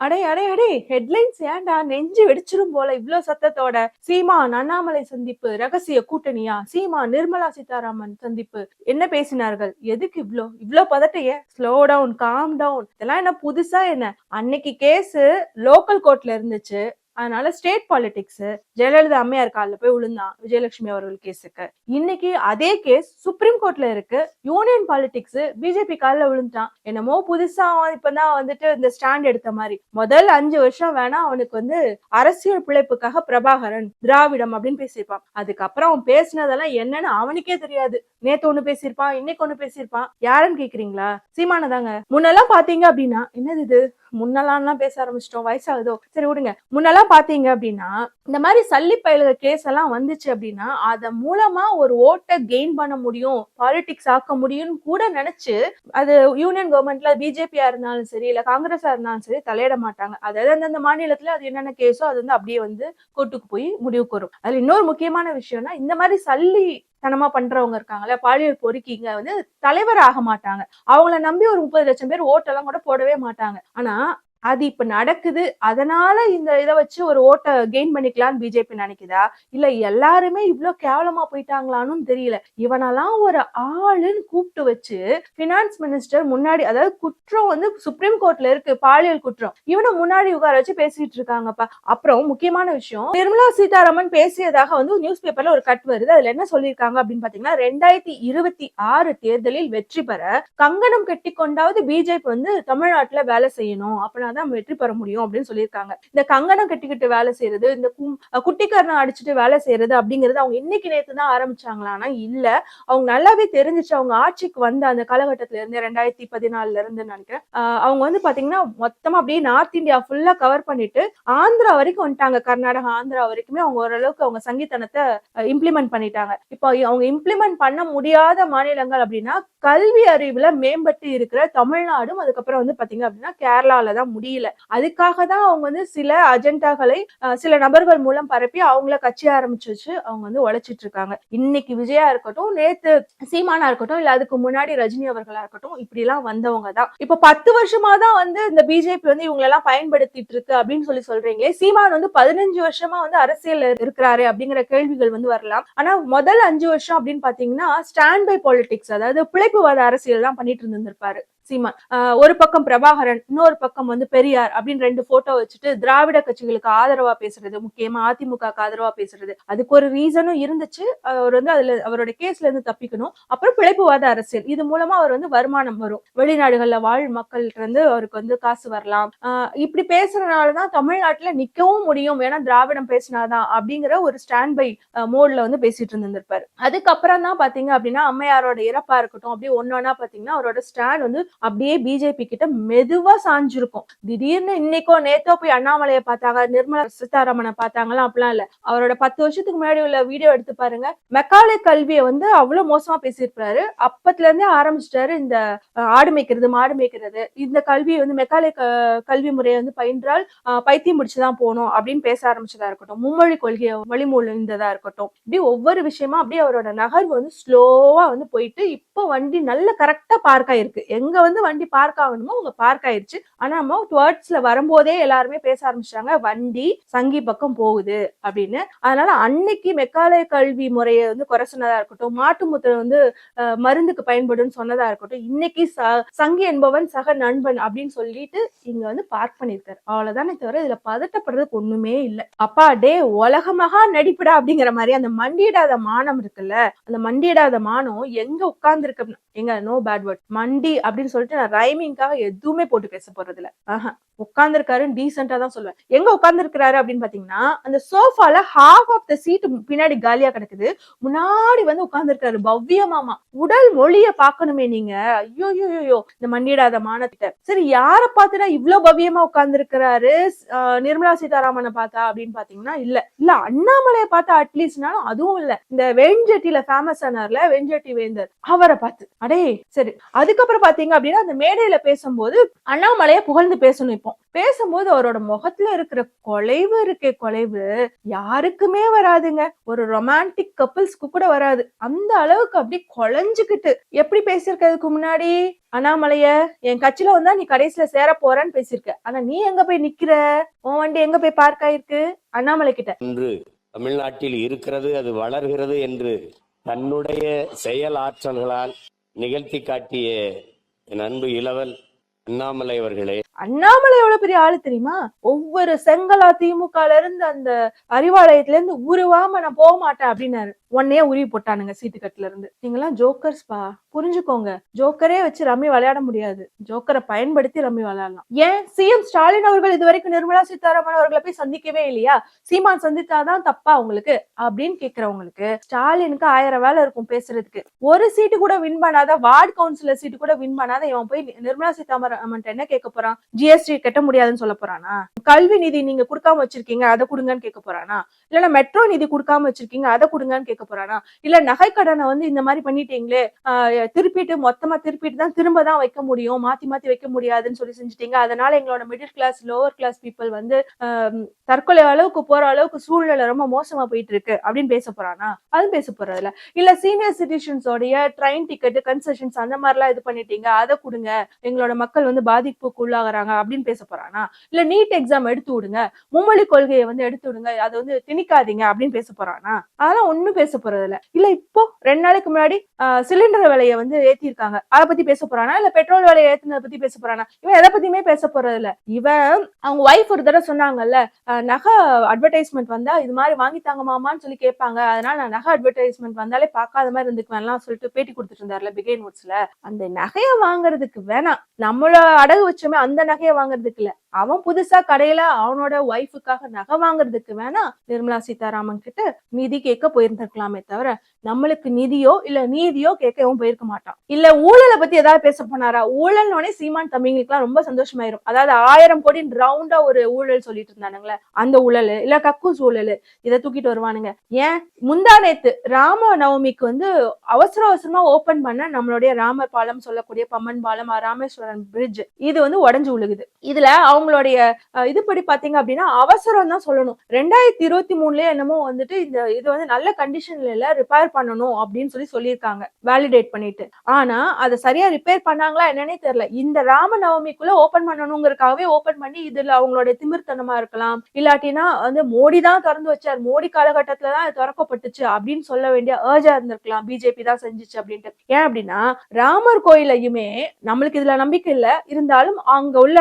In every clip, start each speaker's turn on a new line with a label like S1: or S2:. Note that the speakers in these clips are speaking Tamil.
S1: அடே அடே அடே ஹெட்லைன்ஸ் ஏன்டா? நெஞ்சு வெடிச்சிரும் போல இவ்வளவு சத்தத்தோட. சீமான் அண்ணாமலை சந்திப்பு ரகசிய கூட்டணியா? சீமா நிர்மலா சீதாராமன் சந்திப்பு. என்ன பேசினார்கள்? எதுக்கு இவ்ளோ? இவ்ளோ பதட்டைய. ஸ்லோ டவுன் காம் டவுன் இதெல்லாம் என்ன புதுசா என்ன? அன்னைக்கு கேஸ் லோக்கல் கோர்ட்ல இருந்துச்சு. அதனால ஸ்டேட் பாலிடிக்ஸ் ஜெயலலிதா அம்மையார் காலில் போய் விழுந்தான் விஜயலட்சுமி அவர்கள் கேஸுக்கு இன்னைக்கு அதே கேஸ் சுப்ரீம் கோர்ட்ல இருக்கு. யூனியன் பாலிடிக்ஸ் பிஜேபி காலில் விழுந்துட்டான் என்னமோ புதுசா அவன் இப்பதான் வந்துட்டு இந்த ஸ்டாண்ட் எடுத்த மாதிரி. முதல் அஞ்சு வருஷம் வேணா அவனுக்கு வந்து அரசியல் பிழைப்புக்காக பிரபாகரன் திராவிடம் அப்படின்னு பேசியிருப்பான். அதுக்கப்புறம் அவன் பேசினதெல்லாம் என்னன்னு அவனுக்கே தெரியாது. நேத்து ஒண்ணு பேசியிருப்பான் இன்னைக்கு ஒண்ணு பேசியிருப்பான். யாருன்னு கேக்குறீங்களா? சீமானதாங்க. முன்னெல்லாம் பாத்தீங்க அப்படின்னா என்னது இது? முன்னெல்லாம் பேச ஆரம்பிச்சிட்டோம். வயசாகுதோ. சரி விடுங்க. முன்னெல்லாம் பாத்தீங்க அப்படின்னா இந்த மாதிரி சல்லி பயலுக கேஸ் எல்லாம் வந்துச்சு அப்படின்னா அத மூலமா ஒரு ஓட்டை கெயின் பண்ண முடியும் பாலிடிக்ஸ் ஆக்க முடியும்னு கூட நினைச்சு அது யூனியன் கவர்மெண்ட்ல பிஜேபியா இருந்தாலும் சரி இல்ல காங்கிரஸா இருந்தாலும் சரி தலையிட மாட்டாங்க. அதாவது அந்தந்த மாநிலத்துல அது என்னென்ன கேஸோ அது வந்து அப்படியே வந்து கோர்ட்டுக்கு போய் முடிவுக்கு வரும் அதுல இன்னொரு முக்கியமான விஷயம்னா இந்த மாதிரி சல்லி தனமா பண்றவங்க இருக்காங்கல்ல பாலியல் பொறுக்கிங்க வந்து தலைவர் ஆக மாட்டாங்க. அவங்கள நம்பி ஒரு முப்பது லட்சம் பேர் ஓட்டெல்லாம் கூட போடவே மாட்டாங்க. ஆனா அது இப்ப நடக்குது. அதனால இந்த இதை வச்சு ஒரு ஓட்டை கெயின் பண்ணிக்கலாம்னு பிஜேபி நினைக்குதா? இல்ல எல்லாருமே இவ்வளவு கேவலமா போயிட்டாங்களான்னு தெரியல. இவனெல்லாம் ஒரு ஆளுன்னு கூப்பிட்டு வச்சு பினான்ஸ் மினிஸ்டர் முன்னாடி அதாவது குற்றம் வந்து சுப்ரீம் கோர்ட்ல இருக்கு பாலியல் குற்றம். இவனை முன்னாடி உட்கார வச்சு பேசிட்டு இருக்காங்கப்பா. அப்புறம் முக்கியமான விஷயம் நிர்மலா சீதாராமன் பேசியதாக வந்து நியூஸ் பேப்பர்ல ஒரு கட் வருது. அதுல என்ன சொல்லியிருக்காங்க அப்படின்னு பாத்தீங்கன்னா ரெண்டாயிரத்தி இருபத்தி ஆறு தேர்தலில் வெற்றி பெற கங்கணம் கட்டி கொண்டாவது பிஜேபி வந்து தமிழ்நாட்டுல வேலை செய்யணும். அப்படின்னு தான் வெற்றி பெற முடியும் அப்படின்னு சொல்லியிருக்காங்க. இந்த கங்கணம் கட்டிக்கிட்டு வேலை செய்யறது இந்த குட்டிக்கரணம் அடிச்சுட்டு வேலை செய்யறது அப்படிங்கறது அவங்க இன்னைக்கு நேத்து தான் ஆரம்பிச்சாங்களா? ஆனா இல்ல. அவங்க நல்லாவே தெரிஞ்சிச்சு. அவங்க ஆட்சிக்கு வந்த அந்த காலகட்டத்துல இருந்து ரெண்டாயிரத்தி பதினாலுல இருந்து நினைக்கிறேன் அவங்க வந்து பாத்தீங்கன்னா மொத்தமா அப்படியே நார்த் இந்தியா ஃபுல்லா கவர் பண்ணிட்டு ஆந்திரா வரைக்கும் வந்துட்டாங்க. கர்நாடகா ஆந்திரா வரைக்குமே அவங்க ஓரளவுக்கு அவங்க சங்கீதனத்தை இம்ப்ளிமெண்ட் பண்ணிட்டாங்க. இப்போ அவங்க இம்ப்ளிமெண்ட் பண்ண முடியாத மாநிலங்கள் அப்படின்னா கல்வி அறிவுல மேம்பட்டு இருக்கிற தமிழ்நாடும் அதுக்கப்புறம் வந்து பாத்தீங்க அப்படின்னா கேரளால தான் முடியல. அதுக்காக தான் அவங்க வந்து சில அஜெண்டாக்களை சில நபர்கள் மூலம் பரப்பி அவங்கள கட்சி ஆரம்பிச்சு வச்சு அவங்க வந்து உழைச்சிட்டு இருக்காங்க. இன்னைக்கு விஜயா இருக்கட்டும் நேத்து சீமானா இருக்கட்டும் இல்ல அதுக்கு முன்னாடி ரஜினி அவர்களா இருக்கட்டும் இப்படி எல்லாம் வந்தவங்க தான். இப்ப பத்து வருஷமா தான் வந்து இந்த பிஜேபி வந்து இவங்க எல்லாம் பயன்படுத்திட்டு இருக்கு அப்படின்னு சொல்லி சொல்றீங்களே சீமான் வந்து பதினஞ்சு வருஷமா வந்து அரசியல் இருக்கிறாரு அப்படிங்கிற கேள்விகள் வந்து வரலாம். ஆனா முதல் அஞ்சு வருஷம் அப்படின்னு பாத்தீங்கன்னா ஸ்டாண்ட் பை பாலிடிக்ஸ் அதாவது பிழைப்புவாத அரசியல் தான் பண்ணிட்டு இருந்திருப்பாரு. சீமான். ஒரு பக்கம் பிரபாகரன் இன்னொரு பக்கம் வந்து பெரியார் அப்படின்னு ரெண்டு போட்டோ வச்சுட்டு திராவிட கட்சிகளுக்கு ஆதரவா பேசுறது முக்கியமா அதிமுக ஆதரவா பேசுறது. அதுக்கு ஒரு ரீசனும் இருந்துச்சு. அவர் வந்து அதுல அவரோட கேஸ்ல இருந்து தப்பிக்கணும். அப்புறம் பிழைப்புவாத அரசியல். இது மூலமா அவர் வந்து வருமானம் வரும். வெளிநாடுகள்ல வாழ் மக்கள்கிட்ட இருந்து அவருக்கு வந்து காசு வரலாம். ஆஹ் இப்படி பேசுறதுனாலதான் தமிழ்நாட்டுல நிக்கவும் முடியும். வேணா திராவிடம் பேசினாதான் அப்படிங்கிற ஒரு ஸ்டாண்ட் பை மோட்ல வந்து பேசிட்டு இருந்திருப்பாரு அதுக்கப்புறம் தான் பாத்தீங்க அப்படின்னா அம்மையாரோட இறப்பா இருக்கட்டும் அப்படியே ஒன்னொன்னா பாத்தீங்கன்னா அவரோட ஸ்டாண்ட் வந்து அப்படியே பிஜேபி கிட்ட மெதுவா சாஞ்சிருக்கும். திடீர்னு இன்னைக்கோ நேத்தோ போய் அண்ணாமலையை பார்த்தாங்க நிர்மலா சீதாராமனை பார்த்தாங்களாம் அப்படிலாம் இல்ல. அவரோட பத்து வருஷத்துக்கு முன்னாடி உள்ள வீடியோ எடுத்து பாருங்க. மெக்காலே கல்வியை வந்து அவ்வளவு மோசமா பேசியிருப்பாரு அப்பத்துல இருந்தே ஆரம்பிச்சிட்டாரு இந்த ஆடு மேய்க்கிறது மாடு மேய்க்கிறது. இந்த கல்வியை வந்து மெக்காலே கல்வி முறையை வந்து பயின்றால் பைத்தியம் முடிச்சுதான் போகணும் அப்படின்னு பேச ஆரம்பிச்சதா இருக்கட்டும். மும்மொழி கொள்கையை வழிமொழிந்ததா இருக்கட்டும். இப்படி ஒவ்வொரு விஷயமா அப்படியே அவரோட நகர்வு வந்து ஸ்லோவா வந்து போயிட்டு இப்போ வண்டி நல்ல கரெக்டா பார்க் ஆயிருக்கு. எங்க வந்து வண்டி பார்க் ஆகணுமோ அவங்க பார்க் ஆயிருச்சு. ஆனா நம்ம டுவர்ட்ஸ்ல வரும்போதே எல்லாருமே பேச ஆரம்பிச்சிட்டாங்க வண்டி சங்கி பக்கம் போகுது அப்படின்னு. அதனால அன்னைக்கு மெக்காலய கல்வி முறையை வந்து குறை சொன்னதா இருக்கட்டும் மாட்டு வந்து மருந்துக்கு பயன்படும் சொன்னதா இருக்கட்டும் இன்னைக்கு சங்கி என்பவன் சக நண்பன் அப்படின்னு சொல்லிட்டு இங்க வந்து பார்க் பண்ணிருக்காரு அவ்வளவுதானே தவிர இதுல பதட்டப்படுறதுக்கு ஒண்ணுமே இல்ல. அப்பா டே உலகமாக நடிப்புடா அப்படிங்கிற மாதிரி அந்த மண்டியிடாத மானம் இருக்குல்ல அந்த மண்டியிடாத மானம் எங்க உட்கார்ந்துருக்கு எங்க நோ பேட் வேர்ட் மண்டி அப்படின்னு சொல்லிட்டு நான் ரைமிங்காக எதுவுமே போட்டு பேச போறது இல்ல ஆஹா உட்காந்துருக்காருன்னு டீசெண்டா தான் சொல்லுவேன். எங்க உட்காந்துருக்கிறாரு அப்படின்னு பாத்தீங்கன்னா அந்த சோஃபால ஹாஃப் ஆஃப் த சீட் பின்னாடி காலியா கிடக்குது. முன்னாடி வந்து உட்காந்துருக்காரு பவ்ய மாமா. உடல் மொழிய பார்க்கணுமே நீங்க. ஐயோ ஐயோ ஐயோ இந்த மன்னிடாத மானத்தை சரி யார பார்த்துடா இவ்ளோ பவ்யமா உட்கார்ந்துருக்கிறாரு நிர்மலா சீதாராமனை பார்த்தா அப்படின்னு பாத்தீங்கன்னா இல்ல. இல்ல அண்ணாமலையை பார்த்தா அட்லீஸ்ட்னாலும் அதுவும் இல்ல. இந்த வெண்ஜெட்டில ஃபேமஸ் ஆனார்ல வெண்ஜெட்டி வேந்தர் அவரை பார்த்து. அடே சரி. அதுக்கப்புறம் பாத்தீங்க அப்படின்னா அந்த மேடையில பேசும்போது அண்ணாமலையை புகழ்ந்து பேசணும் இப்போ. பேசும்போது அவரோட முகத்துல இருக்கிற கொலைவு இருக்கே கொலைவு யாருக்குமே வராதுங்க. ஒரு ரொமான்டிக் கப்பிள்ஸ்க்கு கூட வராது. அந்த அளவுக்கு அப்படி கொலைஞ்சுக்கிட்டு எப்படி பேசியிருக்கிறதுக்கு முன்னாடி? அண்ணாமலைய என் கட்சியில வந்தா நீ கடைசியில சேர போறன்னு பேசியிருக்க. ஆனா நீ எங்க போய் நிக்கிற? உன் வண்டி எங்க போய் பார்க் ஆயிருக்கு? அண்ணாமலை கிட்ட.
S2: இன்று தமிழ்நாட்டில் இருக்கிறது அது வளர்கிறது என்று தன்னுடைய செயல் ஆற்றல்களால் நிகழ்த்தி காட்டிய என் அன்பு இளவல் அண்ணாமலை அவர்களே
S1: அண்ணாமலை எவ்வளவு பெரிய ஆளு தெரியுமா? ஒவ்வொரு செங்கலா திமுகல இருந்து அந்த அறிவாலயத்துல இருந்து உருவாம நான் போக மாட்டேன் அப்படின்னாரு. உடனே உருவி போட்டானுங்க சீட்டு கட்டுல இருந்து. நீங்களாம் ஜோக்கர்ஸ் பா. புரிஞ்சுக்கோங்க. ஜோக்கரே வச்சு ரம்மி விளையாட முடியாது. ஜோக்கரை பயன்படுத்தி ரம்மி விளையாடலாம். ஏன்? சிஎம் ஸ்டாலின் அவர்கள் இது வரைக்கும் நிர்மலா சீதாராமன் அவர்களை போய் சந்திக்கவே இல்லையா? சீமான் சந்தித்தாதான் தப்பா உங்களுக்கு? அப்படின்னு கேக்குறவங்களுக்கு ஸ்டாலினுக்கு ஆயிரம் வேலை இருக்கும் பேசுறதுக்கு. ஒரு சீட்டு கூட வின் பண்ணாத வார்டு கவுன்சிலர் சீட்டு கூட வின் பண்ணாத இவன் போய் நிர்மலா சீதாராமன் என்ன கேட்க போறான்? ஜிஎஸ்டி கட்ட முடியாதுன்னு சொல்ல போறானா? கல்வி நிதி நீங்க கொடுக்காம வச்சிருக்கீங்க அதை கொடுங்கன்னு கேட்க போறானா? இல்லன்னா மெட்ரோ நிதி கொடுக்காம வச்சிருக்கீங்க அதை கொடுங்கன்னு கேட்க போறானா? இல்ல நகை கடனை வந்து இந்த மாதிரி பண்ணிட்டீங்களே திருப்பிட்டு மொத்தமா திருப்பிட்டு தான் திரும்ப தான் வைக்க முடியும் மாத்தி மாத்தி வைக்க முடியாதுன்னு சொல்லி செஞ்சுட்டீங்க. அதனால எங்களோட middle class lower class people வந்து ஆஹ் தற்கொலை அளவுக்கு போற அளவுக்கு சூழ்நிலை ரொம்ப மோசமா போயிட்டு இருக்கு அப்படின்னு பேச போறானா? அதுவும் பேச போறது இல்ல சீனியர் சிட்டிசன்ஸோடைய ட்ரெயின் டிக்கெட் கன்செஷன்ஸ் அந்த மாதிரிலாம் இது பண்ணிட்டீங்க அதை கொடுங்க. எங்களோட மக்கள் வந்து பாதிப்புக்கு உள்ளாகுறாங்க அப்படின்னு பேச போறானா? இல்ல நீட் எக்ஸாம் எடுத்து விடுங்க. மும்மொழி கொள்கையை வந்து எடுத்து விடுங்க. அதை வந்து திணிக்காதீங்க அப்படின்னு பேச போறானா? அதெல்லாம் ஒண்ணும் பேச போறது இல்ல இல்ல இப்போ ரெண்டு நாளைக்கு முன்னாடி சிலிண்டர் விலையை வந்து ஏத்திருக்காங்க அதை பத்தி பேச போறானா? இல்ல பெட்ரோல் விலையை ஏத்துனதை பத்தி பேச போறானா? இவன் எதை பத்தியுமே பேச போறது இல்ல இவன் அவங்க ஒய்ஃப் ஒரு தடவை சொன்னாங்கல்ல நகை அட்வர்டைஸ்மெண்ட் வந்தா இது மாதிரி வாங்கி தாங்க மாமான்னு சொல்லி கேட்பாங்க. அதனால நான் நகை அட்வர்டைஸ்மெண்ட் வந்தாலே பார்க்காத மாதிரி இருந்துக்குவேன்லாம் சொல்லிட்டு பேட்டி கொடுத்துட்டு இருந்தாருல பிகைன் நோட்ஸ்ல அந்த நகையை வாங்குறதுக்கு வேணாம். நம்மள அடகு வச்சோமே அந்த நகையை வாங்குறதுக்கு இல்ல. அவன் புதுசா கடையில அவனோட ஒய்ஃபுக்காக நகை வாங்குறதுக்கு வேணா நிர்மலா சீதாராமன் கிட்ட நிதி கேட்க போயிருந்திருக்கலாமே தவிர நம்மளுக்கு நிதியோ இல்ல நீதியோ கேட்கவும் போயிருக்க மாட்டான். இல்ல ஊழலை பத்தி ஏதாவது பேச போனாரா? ஊழல்னோடனே சீமான் தம்பிங்களுக்குலாம் ரொம்ப சந்தோஷமாயிரும். அதாவது ஆயிரம் கோடி ரவுண்டா ஒரு ஊழல் சொல்லிட்டு இருந்தானுங்களே அந்த ஊழல் இல்ல கக்கூஸ் ஊழல் இதை தூக்கிட்டு வருவானுங்க. ஏன்? முந்தா நேத்து ராம நவமிக்கு வந்து அவசர அவசரமா ஓபன் பண்ண நம்மளுடைய ராமர் பாலம் சொல்லக்கூடிய பம்மன் பாலம் ராமேஸ்வரன் பிரிட்ஜ் இது வந்து உடஞ்சு உழுகுது இதுல அவங்களுடைய இதுபடி பாத்தீங்க அப்படின்னா அவசரம் தான் சொல்லணும். ரெண்டாயிரத்தி இருபத்தி மூணுலயே என்னமோ வந்துட்டு இந்த இது வந்து நல்ல கண்டிஷன்ல இல்ல ரிப்பேர் பண்ணணும் அப்படின்னு சொல்லி சொல்லியிருக்காங்க. வேலிடேட் பண்ணிட்டு. ஆனா அதை சரியா ரிப்பேர் பண்ணாங்களா என்னன்னே தெரியல. இந்த ராம நவமிக்குள்ள ஓபன் பண்ணணுங்கிறக்காகவே ஓபன் பண்ணி இதுல அவங்களுடைய திமிர்த்தனமா இருக்கலாம். இல்லாட்டினா வந்து மோடி தான் திறந்து வச்சார். மோடி காலகட்டத்துல தான் இது திறக்கப்பட்டுச்சு அப்படின்னு சொல்ல வேண்டிய ஏர்ஜா இருந்திருக்கலாம். பிஜேபி தான் செஞ்சுச்சு அப்படின்ட்டு. ஏன் அப்படின்னா ராமர் கோயிலையுமே நம்மளுக்கு இதுல நம்பிக்கை இல்ல. இருந்தாலும் அங்க உள்ள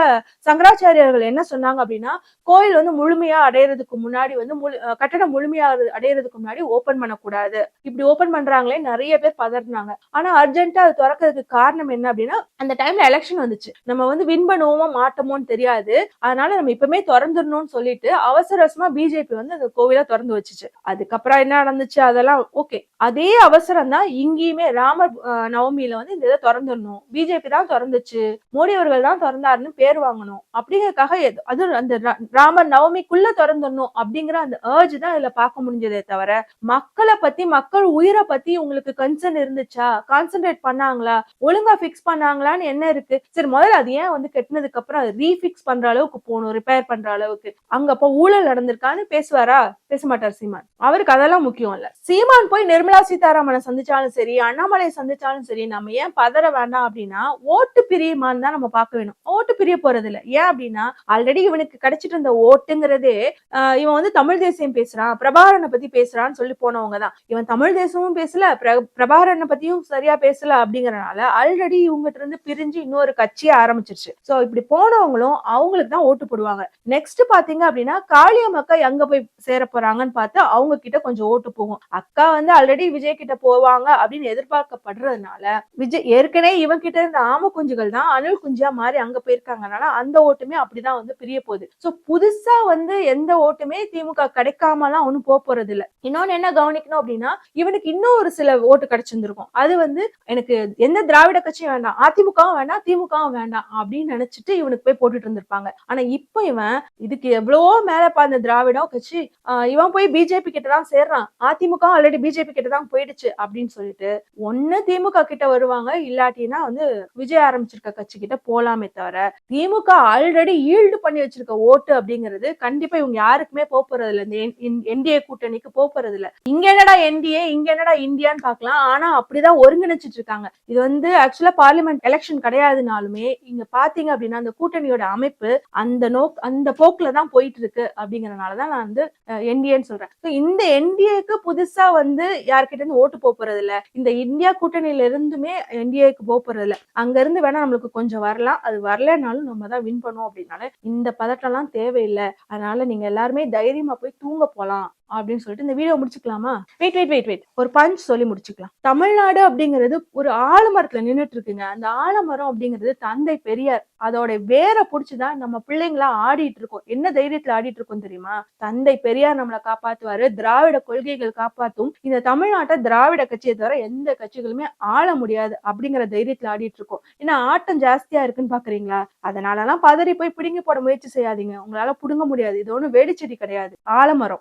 S1: ஆச்சாரியர்கள் என்ன சொன்னாங்க அப்படின்னா கோயில் வந்து முழுமையா அடையிறதுக்கு முன்னாடி வந்து முழு கட்டடம் முழுமையா அடையிறதுக்கு முன்னாடி ஓபன் பண்ணக்கூடாது. இப்படி ஓபன் பண்றாங்களே நிறைய பேர் பதறினாங்க. ஆனா அர்ஜென்ட்டா அது திறக்கிறதுக்கு காரணம் என்ன அப்படின்னா அந்த டைம்ல எலெக்ஷன் வந்துச்சு. நம்ம வந்து வின் பண்ணுவோமோ மாட்டோமோன்னு தெரியாது. அதனால நம்ம இப்பவுமே திறந்துடணும்னு சொல்லிட்டு அவசர அவசரமா பிஜேபி வந்து அந்த கோவில திறந்து வச்சுச்சு. அதுக்கப்புறம் என்ன நடந்துச்சு அதெல்லாம் ஓகே அதே அவசரம் தான் இங்கேயுமே ராமர் நவமியில வந்து இந்த இதை திறந்துடணும். பிஜேபி தான் திறந்துச்சு. மோடி அவர்கள் தான் திறந்தாருன்னு பேர் வாங்கணும். அப்படி எது- அதுவும் அந்த ராமர் நவமிக்குள்ள திறந்துடணும் அப்படிங்கிற அந்த ஏர்ஜ் தான் இதுல பார்க்க முடிஞ்சதே தவிர மக்களை பத்தி மக்கள் உயிரை பத்தி உங்களுக்கு கன்சர்ன் இருந்துச்சா? கான்சென்ட்ரேட் பண்ணாங்களா? ஒழுங்கா பிக்ஸ் பண்ணாங்களான்னு என்ன இருக்கு? சரி முதல்ல அது ஏன் வந்து கெட்டினதுக்கு அப்புறம் அது ரீஃபிக்ஸ் பண்ற அளவுக்கு போகணும் ரிப்பேர் பண்ற அளவுக்கு? அங்க அப்ப ஊழல் நடந்திருக்கான்னு பேசுவாரா? பேச மாட்டார் சீமான். அவருக்கு அதெல்லாம் முக்கியம் இல்ல. சீமான் போய் நிர்மலா சீதாராமனை சந்திச்சாலும் சரி அண்ணாமலையை சந்திச்சாலும் சரி நம்ம ஏன் பதற வேண்டாம் அப்படின்னா ஓட்டு பிரியமான்னு தான் நம்ம பார்க்க வேணும். ஓட்டு பிரிய போறது இல்ல ஏன் அப்படின்னா ஆல்ரெடி இவனுக்கு கிடைச்சிட்டு இருந்த ஓட்டுங்கிறதே ஆஹ் இவன் வந்து தமிழ் தேசியம் பேசுறான் பிரபாகரனை பத்தி பேசுறான்னு சொல்லி போனவங்க தான். இவன் தமிழ் தேசமும் பேசல பிர- பிரபாகரனை பத்தியும் சரியா பேசல அப்படிங்கறனால ஆல்ரெடி இவங்ககிட்ட இருந்து பிரிஞ்சு இன்னொரு கட்சியை ஆரம்பிச்சிருச்சு. சோ இப்படி போனவங்களும் அவங்களுக்கு தான் ஓட்டு போடுவாங்க. நெக்ஸ்ட் பாத்தீங்க அப்படின்னா காளியம் அக்கா எங்க போய் சேர போறாங்கன்னு பார்த்து அவங்க கிட்ட கொஞ்சம் ஓட்டு போகும். அக்கா வந்து ஆல்ரெடி விஜய் கிட்ட போவாங்க அப்படின்னு எதிர்பார்க்கப்படுறதுனால விஜய் ஏற்கனவே இவன் கிட்ட இருந்த ஆம குஞ்சுகள் தான் அணில் குஞ்சியா மாறி அங்க போயிருக்காங்கனால அந்த ஓட்டுமே அப்படிதான் வந்து பிரிய போகுது. சோ புதுசா வந்து எந்த ஓட்டுமே திமுக கிடைக்காமலாம் ஒண்ணும் போக போறது இல்ல இன்னொன்னு என்ன கவனிக்கணும் அப்படின்னா இவனுக்கு இன்னும் ஒரு சில ஓட்டு கிடைச்சிருந்திருக்கும். அது வந்து எனக்கு எந்த திராவிட கட்சியும் வேண்டாம். அதிமுகவும் வேண்டாம் திமுகவும் வேண்டாம் அப்படின்னு நினைச்சிட்டு இவனுக்கு போய் போட்டுட்டு இருந்திருப்பாங்க. ஆனா இப்போ இவன் இதுக்கு எவ்வளவோ மேல பார்த்த திராவிடம் கட்சி ஆஹ் இவன் போய் பிஜேபி கிட்ட தான் சேர்றான். அதிமுக ஆல்ரெடி பிஜேபி கிட்ட தான் போயிடுச்சு அப்படின்னு சொல்லிட்டு ஒண்ணு திமுக கிட்ட வருவாங்க. இல்லாட்டினா வந்து விஜய் ஆரம்பிச்சிருக்க கட்சி கிட்ட போலாமே தவிர திமுக ஆல்ரெடி ஆல்ரெடி ஈல்டு பண்ணி வச்சிருக்க ஓட்டு அப்படிங்கிறது கண்டிப்பா இவங்க யாருக்குமே போக போறது இல்ல இந்த என்டிஏ கூட்டணிக்கு போக போறது இல்ல இங்க என்னடா என்டிஏ இங்க என்னடா இந்தியான்னு பார்க்கலாம். ஆனா அப்படிதான் ஒருங்கிணைச்சிட்டு இருக்காங்க. இது வந்து ஆக்சுவலா பார்லிமெண்ட் எலெக்ஷன் கிடையாதுனாலுமே இங்க பாத்தீங்க அப்படின்னா அந்த கூட்டணியோட அமைப்பு அந்த நோக் அந்த போக்குல தான் போயிட்டு இருக்கு அப்படிங்கறதுனாலதான் நான் வந்து என்டிஏன்னு சொல்றேன். இந்த என்டிஏக்கு புதுசா வந்து யார்கிட்ட இருந்து ஓட்டு போறது இல்ல இந்த இந்தியா கூட்டணியில இருந்துமே என்டிஏக்கு போக போறது இல்ல அங்க இருந்து வேணா நம்மளுக்கு கொஞ்சம் வரலாம். அது வரலனாலும் நம்ம தான் வின் பண்ணுவோம் அப்படின்னால இந்த பதட்டம்லாம் தேவையில்லை. அதனால நீங்க எல்லாருமே தைரியமா போய் தூங்க போகலாம் அப்படின்னு சொல்லிட்டு இந்த வீடியோ முடிச்சுக்கலாமா? வெயிட் வெயிட் வெயிட் வெயிட் ஒரு பஞ்ச் சொல்லி முடிச்சுக்கலாம். தமிழ்நாடு அப்படிங்கிறது ஒரு ஆலமரத்துல நின்றுட்டு இருக்குங்க அந்த ஆலமரம் அப்படிங்கிறது தந்தை பெரியார் அதோட வேரை புடிச்சுதான் நம்ம பிள்ளைங்களா ஆடிட்டு இருக்கோம். என்ன தைரியத்துல ஆடிட்டு இருக்கோம் தெரியுமா? தந்தை பெரியார் நம்மளை காப்பாத்துவாரு. திராவிட கொள்கைகள் காப்பாத்தும். இந்த தமிழ்நாட்டை திராவிட கட்சியை தவிர எந்த கட்சிகளுமே ஆள முடியாது அப்படிங்கிற தைரியத்துல ஆடிட்டு இருக்கோம். ஏன்னா ஆட்டம் ஜாஸ்தியா இருக்குன்னு பாக்குறீங்களா? அதனாலலாம் பதறி போய் பிடுங்கி போட முயற்சி செய்யாதீங்க. உங்களால புடுங்க முடியாது. இது ஒண்ணும் வேடிச்செடி கிடையாது. ஆலமரம்.